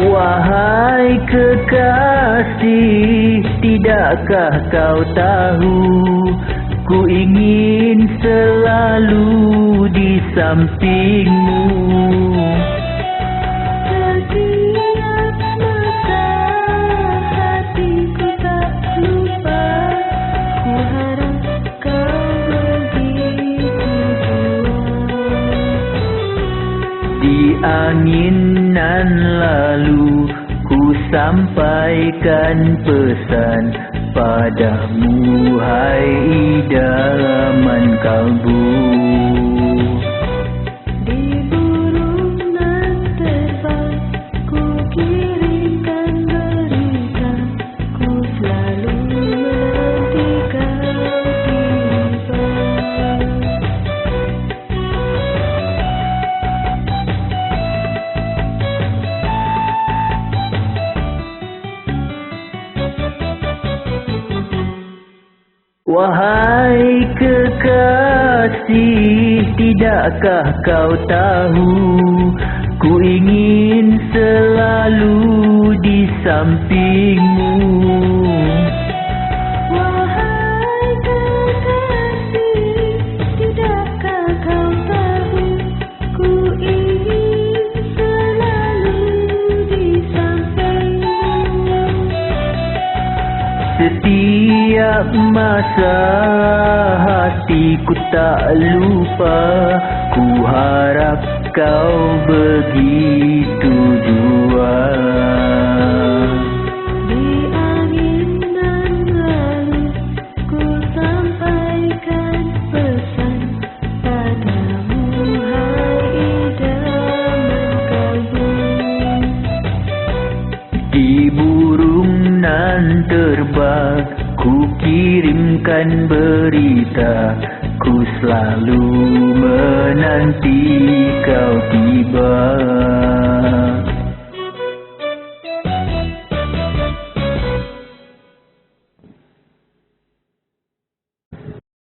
Wahai kekasih, tidakkah kau tahu? Ku ingin selalu di sampingmu Di anginan lalu ku sampaikan pesan padamu hai idaman kalbu Wahai kekasih, tidakkah kau tahu? Ku ingin selalu di sampingmu Setiap masa hatiku tak lupa Ku harap kau begitu jua Di angin dan lalu ku sampaikan pesan padamu hai idaman kalbu. Di burung nan terbang Ku kirimkan berita Ku selalu menanti kau tiba